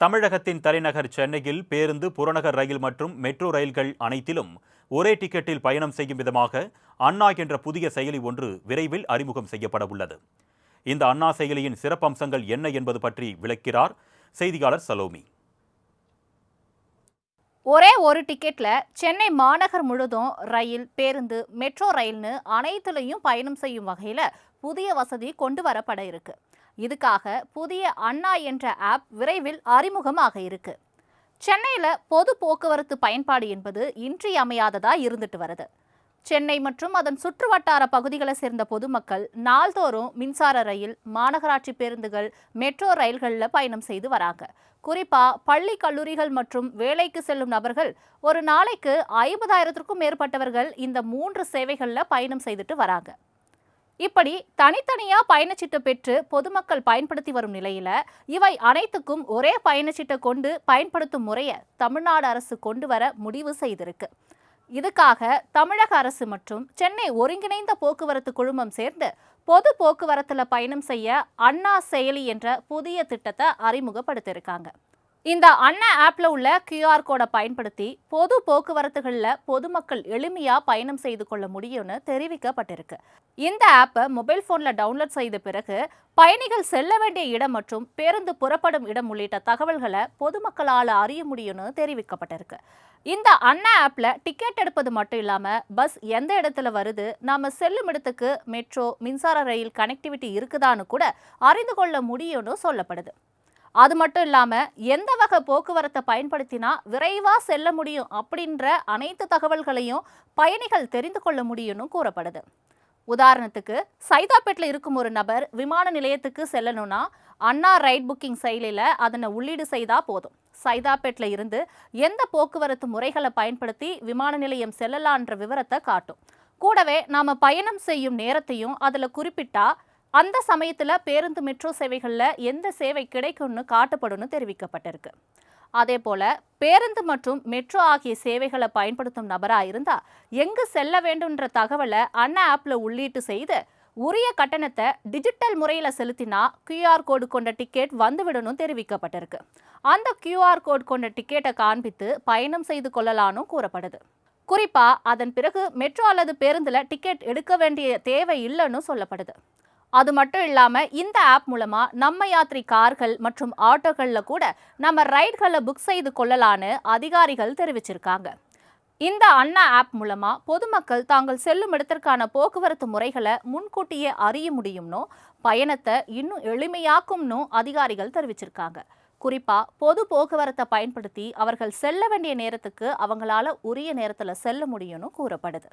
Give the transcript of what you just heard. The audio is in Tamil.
தமிழகத்தின் தலைநகர் சென்னையில் பேருந்து புறநகர் ரயில் மற்றும் மெட்ரோ ரயில்கள் அனைத்திலும் ஒரே டிக்கெட்டில் பயணம் செய்யும் விதமாக அண்ணா என்ற புதிய செயலி ஒன்று விரைவில் அறிமுகம் செய்யப்பட உள்ளது இந்த அண்ணா செயலியின் சிறப்பம்சங்கள் என்ன என்பது பற்றி விளக்கிறார் செய்தியாளர் சலோமி. ஒரே ஒரு டிக்கெட்டில் சென்னை மாநகர் முழுதும் ரயில் பேருந்து மெட்ரோ ரயில்னு அனைத்துலேயும் பயணம் செய்யும் வகையில் புதிய வசதி கொண்டு வரப்பட இருக்கு. இதுக்காக புதிய அண்ணா என்ற ஆப் விரைவில் அறிமுகமாக இருக்கு. சென்னையில் பொது போக்குவரத்து பயன்பாடு என்பது இன்றியமையாததாக இருந்துட்டு வருது. சென்னை மற்றும் அதன் சுற்றுவட்டார பகுதிகளை சேர்ந்த பொதுமக்கள் நாள்தோறும் மின்சார ரயில் மாநகராட்சி பேருந்துகள் மெட்ரோ ரயில்களில் பயணம் செய்து வராங்க. குறிப்பாக பள்ளி கல்லூரிகள் மற்றும் வேலைக்கு செல்லும் நபர்கள் ஒரு நாளைக்கு ஐம்பதாயிரத்திற்கும் மேற்பட்டவர்கள் இந்த மூன்று சேவைகளில் பயணம் செய்துட்டு வராங்க. இப்படி தனித்தனியா பயணச்சீட்டு பெற்று பொதுமக்கள் பயன்படுத்தி வரும் நிலையில இவை அனைத்துக்கும் ஒரே பயணச்சீட்டை கொண்டு பயன்படுத்தும் முறையை தமிழ்நாடு அரசு கொண்டு வர முடிவு செய்திருக்கு. இதுக்காக தமிழக அரசு மற்றும் சென்னை ஒருங்கிணைந்த போக்குவரத்து குழுமம் சேர்ந்து பொது போக்குவரத்தில் பயணம் செய்ய அண்ணா செயலி என்ற புதிய திட்டத்தை அறிமுகப்படுத்தியிருக்காங்க. இந்த அண்ணா ஆப்ல உள்ள கியூஆர் கோடை பயன்படுத்தி பொது போக்குவரத்துகளில் பொதுமக்கள் எளிமையா பயணம் செய்து கொள்ள முடியும்னு தெரிவிக்கப்பட்டிருக்கு. இந்த ஆப்பை மொபைல் ஃபோனில் டவுன்லோட் செய்த பிறகு பயணிகள் செல்ல வேண்டிய இடம் மற்றும் பேருந்து புறப்படும் இடம் உள்ளிட்ட தகவல்களை பொதுமக்களால் அறிய முடியும்னு தெரிவிக்கப்பட்டிருக்கு. இந்த அண்ணா ஆப்ல டிக்கெட் எடுப்பது மட்டும் இல்லாம பஸ் எந்த இடத்துல வருது நாம செல்லும் இடத்துக்கு மெட்ரோ மின்சார ரயில் கனெக்டிவிட்டி இருக்குதான்னு கூட அறிந்து கொள்ள முடியும்னு சொல்லப்படுது. அது மட்டும் இல்லாமல் எந்த வகை போக்குவரத்தை பயன்படுத்தினா விரைவாக செல்ல முடியும் அப்படின்ற அனைத்து தகவல்களையும் பயணிகள் தெரிந்து கொள்ள முடியும்னு கூறப்படுது. உதாரணத்துக்கு சைதாப்பேட்டில் இருக்கும் ஒரு நபர் விமான நிலையத்துக்கு செல்லணும்னா அண்ணா ரைட் புக்கிங் செயலியில் அதனை உள்ளீடு செய்தால் போதும். சைதாப்பேட்டில் இருந்து எந்த போக்குவரத்து முறைகளை பயன்படுத்தி விமான நிலையம் செல்லலான்ற விவரத்தை காட்டும். கூடவே நாம் பயணம் செய்யும் நேரத்தையும் அதில் குறிப்பிட்டால் அந்த சமயத்தில் பேருந்து மெட்ரோ சேவைகளில் எந்த சேவை கிடைக்கும்னு காட்டப்படும்னு தெரிவிக்கப்பட்டிருக்கு. அதே போல பேருந்து மற்றும் மெட்ரோ ஆகிய சேவைகளை பயன்படுத்தும் நபராக இருந்தால் எங்கு செல்ல வேண்டும்ன்ற தகவலை அண்ணா ஆப்பில் உள்ளீட்டு செய்து உரிய கட்டணத்தை டிஜிட்டல் முறையில் செலுத்தினா கியூஆர் கோடு கொண்ட டிக்கெட் வந்துவிடணும் தெரிவிக்கப்பட்டிருக்கு. அந்த கியூஆர் கோட் கொண்ட டிக்கெட்டை காண்பித்து பயணம் செய்து கொள்ளலான்னு கூறப்படுது. குறிப்பாக அதன் பிறகு மெட்ரோ அல்லது பேருந்தில் டிக்கெட் எடுக்க வேண்டிய தேவை இல்லைன்னு சொல்லப்படுது. அது மட்டும் இல்லாமல் இந்த ஆப் மூலமாக நம்ம யாத்திரை கார்கள் மற்றும் ஆட்டோகளில் கூட நம்ம ரைட்களை புக் செய்து கொள்ளலான்னு அதிகாரிகள் தெரிவிச்சிருக்காங்க. இந்த அண்ணா ஆப் மூலமா பொதுமக்கள் தாங்கள் செல்லும் இடத்திற்கான போக்குவரத்து முறைகளை முன்கூட்டியே அறிய முடியும்னோ பயணத்தை இன்னும் எளிமையாக்கும்னு அதிகாரிகள் தெரிவிச்சிருக்காங்க. குறிப்பா பொது போக்குவரத்தை பயன்படுத்தி அவர்கள் செல்ல வேண்டிய நேரத்துக்கு அவங்களால உரிய நேரத்தில் செல்ல முடியும்னு கூறப்படுது.